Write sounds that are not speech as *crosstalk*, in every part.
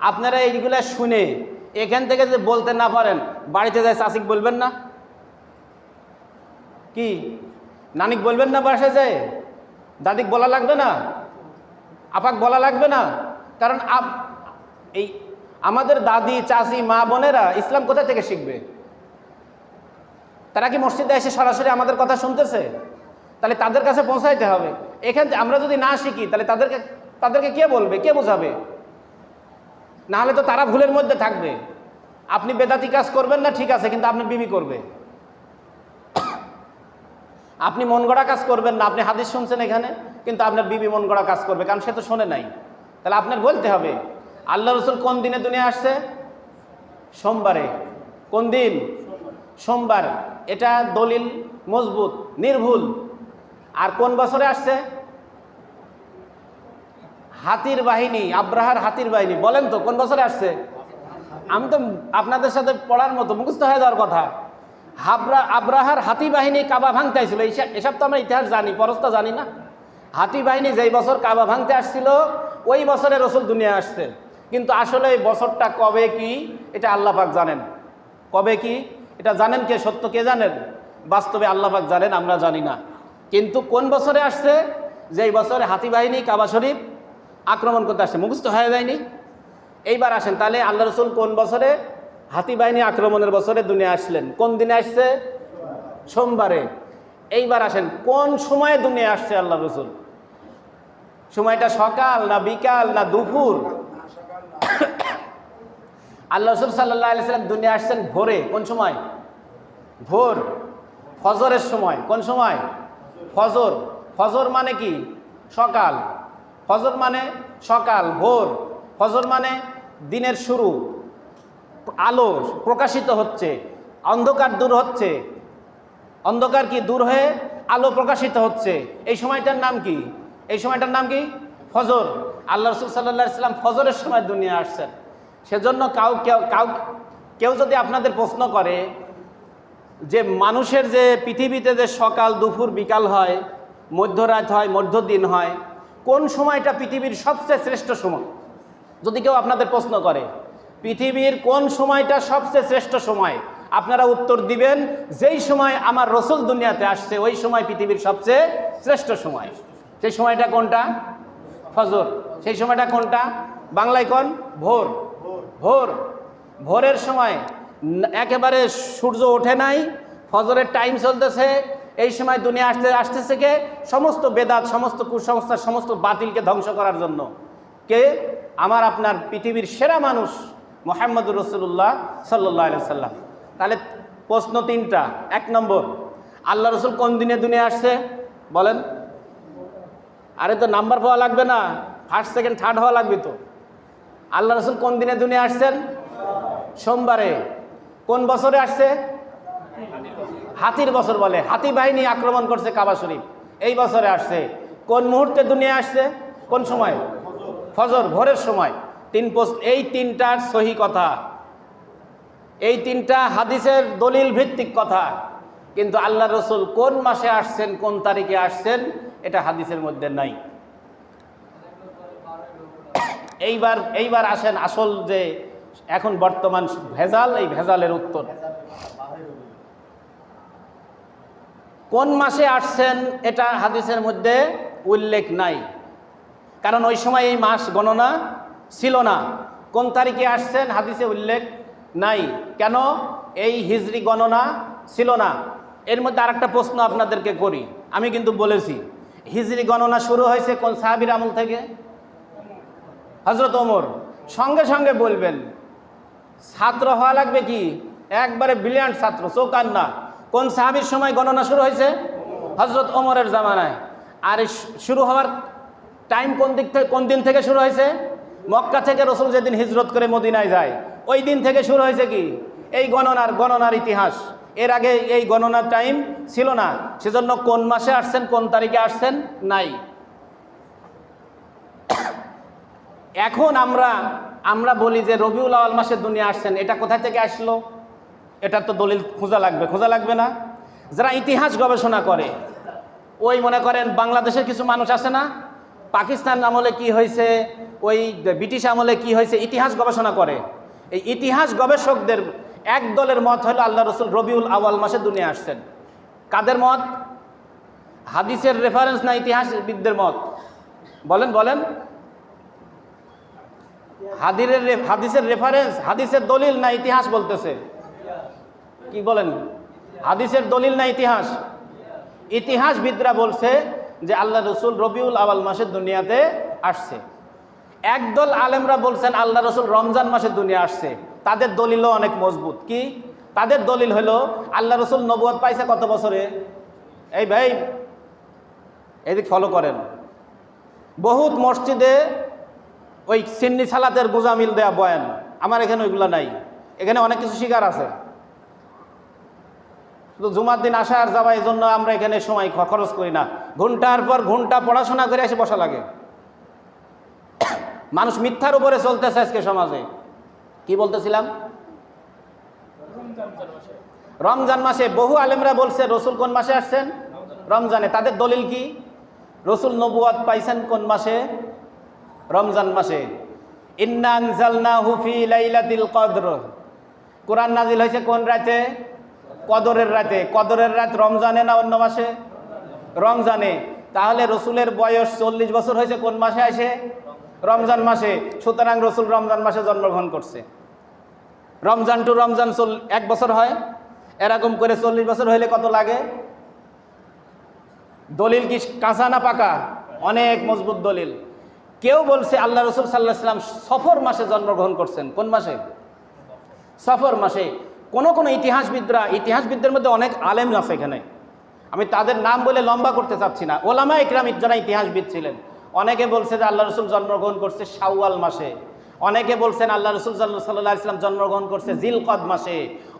আপনারা এইগুলো শুনে এখান থেকে যদি বলতে না পারেন, বাড়িতে যায় চাষিক বলবেন না? কি? নানিক বলবেন না বাসায় যায়? দাদিক বলা লাগবে না? আপাক বলা লাগবে না? কারণ আপ এই আমাদের দাদি, চাচি, মা, বোনেরা ইসলাম কোথা থেকে শিখবে? তারা কি মসজিদে এসে সরাসরি আমাদের কথা শুনতেছে? তাহলে তাদের কাছে পৌঁছাইতে হবে। এখান আমরা যদি না শিখি, তাহলে তাদেরকে তাদেরকে কে বলবে? কে বোঝাবে? না হলে তো তারা ভুলের মধ্যে থাকবে। আপনি বেদাতি কাজ করবেন না, ঠিক আছে, কিন্তু আপনি বিবি করবে। আপনি মন গড়া কাজ করবেন না, আপনি হাদিস শুনছেন এখানে, কিন্তু আপনার বিবি মন গড়া কাজ করবে, কারণ সে তো শোনে নাই। তাহলে আপনার বলতে হবে আল্লাহ রসুল কোন দিনে দুনিয়া আসছে? সোমবারে। কোন দিন? সোমবার। এটা দলিল মজবুত, নির্ভুল। আর কোন বছরে আসছে? হাতির বাহিনী, আব্রাহার হাতির বাহিনী, বলেন তো, কোন বছরে আসছে? আমি তো আপনাদের সাথে পড়ার মতো, মুখস্থ হয়ে যাওয়ার কথা। হাবরা, আব্রাহার হাতি বাহিনী কাবা ভাঙতে আসছিল এসব তো আমরা ইতিহাস জানি, পরস্তা জানি না। হাতি বাহিনী যেই বছর কাবা ভাঙতে আসছিল, ওই বছরে রসুল দুনিয়া আসছে। কিন্তু আসলে এই বছরটা কবে কি, এটা আল্লাহ পাক জানেন। কবে কি, এটা জানেন কে, সত্য কে জানেন? বাস্তবে আল্লাহ পাক জানেন, আমরা জানি না। কিন্তু কোন বছরে আসছে? যেই বছরে হাতি বাহিনী কাবা শরীফ আক্রমণ করতে আসছে, মুখস্থ হয়ে যায়নি। এইবার আসেন, তাহলে আল্লাহ রসুল কোন বছরে হাতি বাহিনী আক্রমণের বছরে দুনিয়া আসলেন? কোন দিনে আসছে? সোমবারে। এইবার আসেন, কোন সময়ে দুনিয়া আসছে আল্লাহ রসুল? সময়টা সকাল না বিকাল না দুপুর? আল্লাহ রসুল সাল্লাহ আলিয়াল্লাম দুনিয়া আসছেন ভোরে, কোন সময়? ভোর। ফজরের সময়, কোন সময়? ফজর। ফজর মানে কি? সকাল। ফজর মানে সকাল, ভোর। ফজর মানে দিনের শুরু। আলো প্রকাশিত হচ্ছে। অন্ধকার দূর হচ্ছে। অন্ধকার কি দূর হয়ে আলো প্রকাশিত হচ্ছে? এই সময়টার নাম কি? এই সময়টার নাম কি? ফজর। আল্লাহ রসুল সাল্লাহ ইসলাম ফজরের সময় দুনিয়া আসছেন। সেজন্য কাউ কেউ কাউ, কেউ যদি আপনাদের প্রশ্ন করে যে মানুষের যে পৃথিবীতে যে সকাল, দুপুর, বিকাল হয়, মধ্যরাত হয়, মধ্যদিন হয় কোন সময়টা পৃথিবীর সবচেয়ে শ্রেষ্ঠ সময়? যদি কেউ আপনাদের প্রশ্ন করে, পৃথিবীর কোন সময়টা সবচেয়ে শ্রেষ্ঠ সময়? আপনারা উত্তর দিবেন, যেই সময় আমার রসুল দুনিয়াতে আসছে, ওই সময় পৃথিবীর সবচেয়ে শ্রেষ্ঠ সময়। সেই সময়টা কোনটা? ফজর। সেই সময়টা কোনটা? বাংলায় কোন? ভোর। ভোর। ভোরের সময় একেবারে সূর্য ওঠে নাই, ফজরের টাইম চলতেছে এই সময় দুনিয়া আসতে, আসতেছে কে? সমস্ত বেদাত, সমস্ত কুসংস্কার, সমস্ত বাতিলকে ধ্বংস করার জন্য। কে? আমার আপনার পৃথিবীর সেরা মানুষ মোহাম্মদুর রসুল্লাহ সাল্লাহ সাল্লাম তাহলে প্রশ্ন তিনটা। এক নম্বর, আল্লাহ রসুল কোন দিনে দুনিয়া আসছে? বলেন। আরে তো নাম্বার পাওয়া লাগবে না। ফার্স্ট সেকেন্ড থার্ড হওয়া লাগবে তো। আল্লাহ রসুল কোন দিনে দুনিয়া আসছেন? সোমবারে। কোন বছরে আসছে? হাতির বছর বলে। হাতি বাহিনী আক্রমণ করছে কাবা শরীফ। এই বছরে আসছে। কোন মুহূর্তে দুনিয়া আসছে? কোন সময়? ফজর, ভোরের সময়। তিন পোস্ট, এই তিনটার সহি কথা। এই তিনটা হাদিসের দলিল ভিত্তিক কথা। কিন্তু আল্লাহ রসুল কোন মাসে আসছেন, কোন তারিখে আসছেন, এটা হাদিসের মধ্যে নাই। এইবার এইবার আসেন আসল যে এখন বর্তমান ভেজাল, এই ভেজালের উত্তর। কোন মাসে আসছেন এটা হাদিসের মধ্যে উল্লেখ নাই। কারণ ওই সময় এই মাস গণনা ছিল না। কোন তারিখে আসছেন হাদিসে উল্লেখ নাই। কেন? এই হিজরি গণনা ছিল না। এর মধ্যে আরেকটা প্রশ্ন আপনাদেরকে করি। আমি কিন্তু বলেছি, হিজরি গণনা শুরু হয়েছে কোন সাহাবির আমল থেকে? হজরত ওমর। সঙ্গে সঙ্গে বলবেন, ছাত্র হওয়া লাগবে কি? একবারে ব্রিলিয়ান্ট ছাত্র চৌকান না। কোন সাহাবির সময় গণনা শুরু হয়েছে? হজরত ওমরের জামানায়। আর শুরু হওয়ার টাইম কোন দিক থেকে কোন দিন থেকে শুরু হয়েছে? মক্কা থেকে রসুল যেদিন হিজরত করে মদিনায় যায়, ওই দিন থেকে শুরু হয়েছে কি? এই গণনার গণনার ইতিহাস। এর আগে এই গণনার টাইম ছিল না। সেজন্য কোন মাসে আসছেন, কোন তারিখে আসছেন? নাই। *coughs* এখন আমরা আমরা বলি যে রবিউল আওয়াল মাসে দুনিয়া আসছেন। এটা কোথা থেকে আসলো? এটা তো দলিল খোঁজা লাগবে খোঁজা লাগবে না। যারা ইতিহাস গবেষণা করে, ওই মনে করেন বাংলাদেশের কিছু মানুষ আছে না? পাকিস্তান আমলে কি হয়েছে? ওই ব্রিটিশ আমলে কি হয়েছে? ইতিহাস গবেষণা করে। এই ইতিহাস গবেষকদের এক দলের মত হলো আল্লাহ রসুল রবিউল আওয়াল মাসে দুনিয়া আসছেন। কাদের মত? হাদিসের রেফারেন্স না ইতিহাসবিদদের মত? বলেন বলেন। হাদিরের হাদিসের রেফারেন্স হাদিসের দলিল না ইতিহাস বলতেছে? কি বলেন? হাদিসের দলিল না ইতিহাস? ইতিহাসবিদরা বলছে যে আল্লাহ রসুল রবিউল আওয়াল মাসের দুনিয়াতে আসছে। একদল আলেমরা বলছেন আল্লাহ রসুল রমজান মাসের দুনিয়া আসছে। তাদের দলিলও অনেক মজবুত। কি? তাদের দলিল হলো আল্লাহ রসুল নবুয়াদ পাইছে কত বছরে? এই ভাই, এদিক ফলো করেন। বহুত মসজিদে ওই সিন্নি সালাতের গুজামিল দেয়া বয়ান। আমার এখানে ওইগুলো নাই। এখানে অনেক কিছু শিকার আছে। জুমার দিন আসা আর যাওয়া এই জন্য আমরা এখানে সময় খরচ করি না। ঘণ্টার পর ঘণ্টা পড়াশোনা করে এসে বসা লাগে। *coughs* মানুষ মিথ্যার উপরে চলতেছে আজকে সমাজে। কি বলতেছিলাম? রমজান মাসে। বহু আলেমরা বলছে, রসুল কোন মাসে আসছেন? রমজানে। তাদের দলিল কি? রসুল নবুয়াদ পাইছেন কোন মাসে? রমজান মাসে। ইন্না আনজালনাহু ফি লাইলাতিল কদর। কোরআন নাজিল হয়েছে কোন রাতে? কদরের রাতে, কদরের রাত রমজানে না অন্য মাসে? রমজানে। তাহলে রসুলের বয়স চল্লিশ বছর হয়েছে, কোন মাসে আসে? রমজান মাসে। সুতরাং রসুল রমজান মাসে জন্মগ্রহণ করছে। রমজান টু রমজান চল এক বছর হয়। এরকম করে চল্লিশ বছর হইলে কত লাগে? দলিল কি কাঁচা না পাকা? অনেক মজবুত দলিল। কেউ বলছে আল্লাহ রসুল সাল্লাহ সাল্লাম সফর মাসে জন্মগ্রহণ করছেন। কোন মাসে? সফর মাসে। কোন কোন ইতিহাসবিদরা, ইতিহাসবিদদের মধ্যে অনেক আলেম আছে এখানে। আমি তাদের নাম বলে লম্বা করতে চাচ্ছি না। ওলামা ইকরাম যারা ইতিহাসবিদ ছিলেন, অনেকে বলছে যে আল্লাহ রসুল জন্মগ্রহণ করছে শাওয়াল মাসে। অনেকে বলছেন আল্লাহ রসুল সাল্লাহ ইসলাম জন্মগ্রহণ করছে জিল কদ মাসে।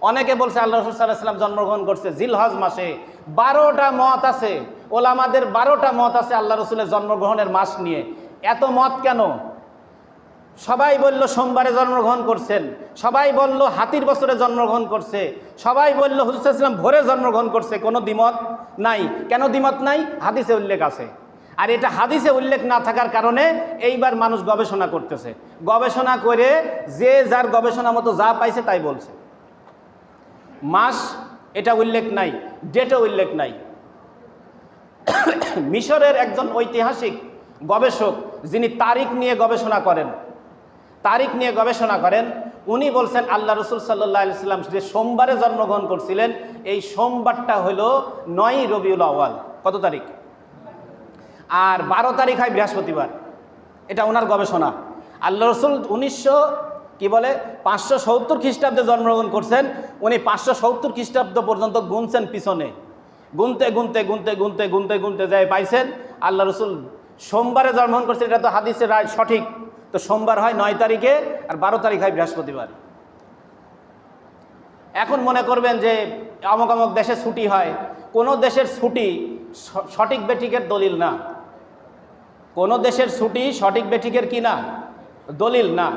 অনেকে বলছে আল্লাহ রসুল সাল্লাহ সাল্লাম জন্মগ্রহণ করছে জিল হজ মাসে। বারোটা মত আছে। ওলামাদের বারোটা মত আছে আল্লাহ রসুলের জন্মগ্রহণের মাস নিয়ে। এত মত কেন? সবাই বলল সোমবারে জন্মগ্রহণ করছেন, সবাই বলল হাতির বছরে জন্মগ্রহণ করছে, সবাই বলল হুজুরাম ভোরে জন্মগ্রহণ করছে, কোনো দ্বিমত নাই। কেন দ্বিমত নাই? হাদিসে উল্লেখ আছে। আর এটা হাদিসে উল্লেখ না থাকার কারণে এইবার মানুষ গবেষণা করতেছে। গবেষণা করে যে যার গবেষণা মতো যা পাইছে তাই বলছে। মাস এটা উল্লেখ নাই ডেটও উল্লেখ নাই। *coughs* মিশরের একজন ঐতিহাসিক গবেষক, যিনি তারিখ নিয়ে গবেষণা করেন তারিখ নিয়ে গবেষণা করেন, উনি বলছেন, আল্লাহ রসুল সাল্লাহ সাল্লাম যে সোমবারে জন্মগ্রহণ করছিলেন, এই সোমবারটা হলো নয় রবিউল আওয়াল কত তারিখ? আর বারো তারিখ হয় বৃহস্পতিবার। এটা ওনার গবেষণা। আল্লাহ রসুল উনিশশো, কি বলে, পাঁচশো সত্তর খ্রিস্টাব্দে জন্মগ্রহণ করছেন, উনি পাঁচশো সত্তর খ্রিস্টাব্দ পর্যন্ত গুনছেন পিছনে। গুনতে গুনতে গুনতে গুনতে গুনতে গুনতে যায় পাইছেন, আল্লাহ রসুল সোমবারে জন্মগ্রহণ করছেন, এটা তো হাদিসের রায় সঠিক। তো সোমবার হয় নয় তারিখে আর বারো তারিখ হয় বৃহস্পতিবার। এখন মনে করবেন যে অমক অমক দেশে ছুটি হয়, কোনো দেশের ছুটি সঠিক বেঠিকের দলিল না। কোনো দেশের ছুটি সঠিক বেঠিকের কি না? দলিল না।